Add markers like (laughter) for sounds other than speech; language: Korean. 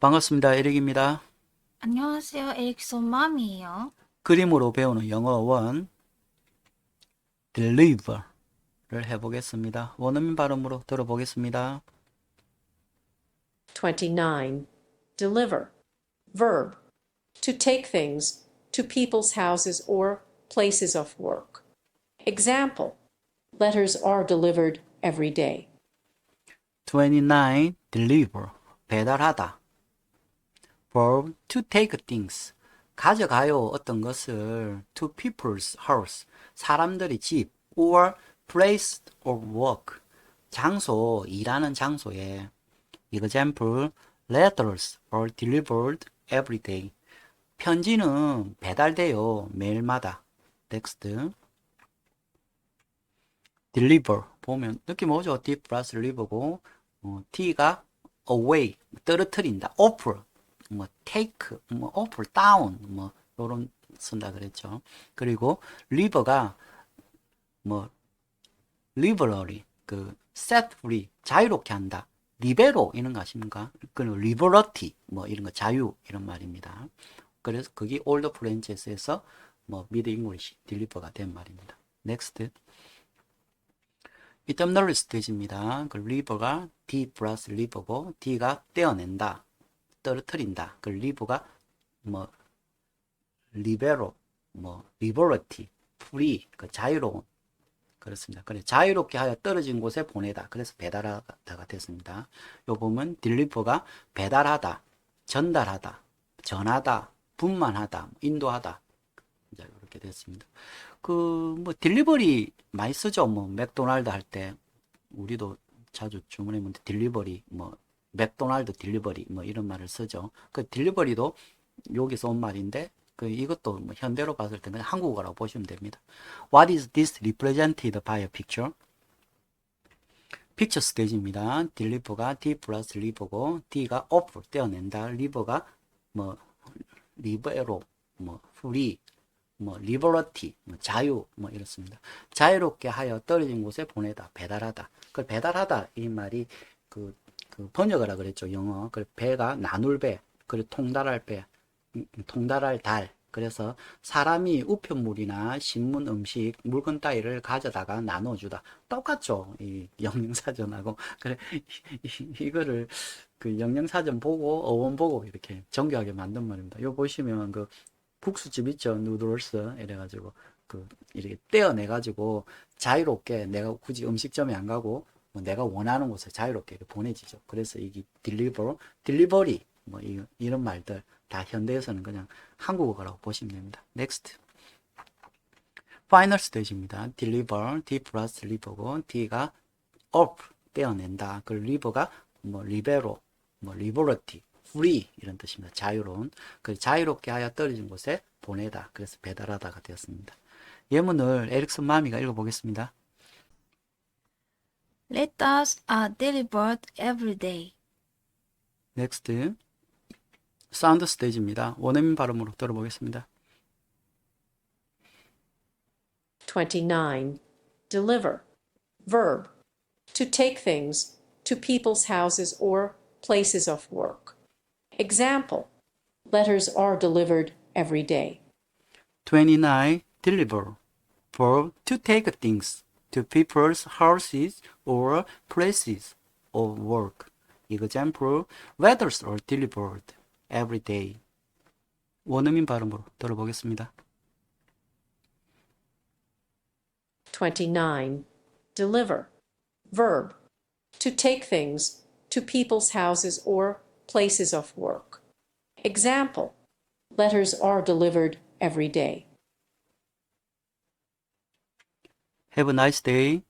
반갑습니다. 에릭입니다. 안녕하세요. 에릭손 맘이에요. 그림으로 배우는 영어 원 deliver를 해보겠습니다. 원어민 발음으로 들어보겠습니다. 29. Deliver. Verb. To take things to people's houses or places of work. Example. Letters are delivered every day. 29. deliver 배달하다. Verb to take things 가져가요 어떤 것을 to people's house 사람들의 집 or place of work 장소 일하는 장소에 example letters are delivered every day 편지는 배달돼요 매일마다 next deliver 보면 느낌 오죠? D 플러스 deliver고 어, T가 away 떨어뜨린다 offer 뭐 take 뭐 offer down 뭐 요런 쓴다 그랬죠. 그리고 river가 뭐 liberally 그 set free 자유롭게 한다. 리베로 이런 거 아십니까? 그리고 liberty 뭐 이런 거 자유 이런 말입니다. 그래서 그게 올드 프렌치에서 뭐 미드 잉글리시 딜리버가 된 말입니다. next 이템널리 스테이지입니다. 그 리버가 D 플러스 리버고 D가 떼어낸다, 떨어뜨린다. 그 리버가 뭐 리베로, 뭐 리버러티, 프리, 그 자유로운 그렇습니다. 그래 자유롭게 하여 떨어진 곳에 보내다. 그래서 배달하다가 됐습니다. 요 보면 딜리버가 배달하다, 전달하다, 전하다, 분만하다, 인도하다. 이제 이렇게 됐습니다. 그 뭐 딜리버리 많이 쓰죠. 뭐 맥도날드 할 때 우리도 자주 주문해면 딜리버리 뭐 맥도날드 딜리버리 뭐 이런 말을 쓰죠. 그 딜리버리도 여기서 온 말인데 그 이것도 뭐 현대로 봤을 때 그냥 한국어라고 보시면 됩니다. What is this represented by a picture? 픽처 스테이지입니다. 딜리버가 D 플러스 리버고 D가 off 떼어낸다. 리버가 뭐 리버로 뭐 프리 뭐 리버러티, 뭐 자유, 뭐 이렇습니다. 자유롭게 하여 떨어진 곳에 보내다, 배달하다. 그 배달하다 이 말이 그, 그 번역하라 그랬죠 영어. 그 배가 나눌 배, 그리고 통달할 배, 음, 통달할 달. 그래서 사람이 우편물이나 신문, 음식, 물건 따위를 가져다가 나눠주다. 똑같죠. 이 영양사전하고. (laughs) 그래, 이, 이, 이거를 그 영양사전 보고, 어원 보고 이렇게 정교하게 만든 말입니다. 요 보시면 그 국수집 있죠 누들스 이래가지고 그 이렇게 떼어내 가지고 자유롭게 내가 굳이 음식점에 안 가고 뭐 내가 원하는 곳에 자유롭게 보내지죠 그래서 이게 딜리버 딜리버리 뭐 이, 이런 말들 다 현대에서는 그냥 한국어라고 보시면 됩니다 넥스트 파이널 스테이지입니다 딜리버 D 플러스 리버고 D가 up 떼어낸다 그 리버가 뭐 리베로 뭐 리버러티 free 이런 뜻입니다. 자유로운. 그 자유롭게 하여 떨어진 곳에 보내다. 그래서 배달하다가 되었습니다. 예문을 에릭슨 마미가 읽어보겠습니다. Letters are delivered every day. 넥스트. 사운드 스테이지입니다. 원어민 발음으로 들어보겠습니다. 29. Deliver. Verb. To take things to people's houses or places of work. Example. Letters are delivered every day. 29. Deliver. Verb to take things to people's houses or places of work. Example. Letters are delivered every day. 원어민 발음으로 들어보겠습니다. 29. Deliver. Verb. To take things to people's houses or places of work. Example. Letters are delivered every day. Have a nice day.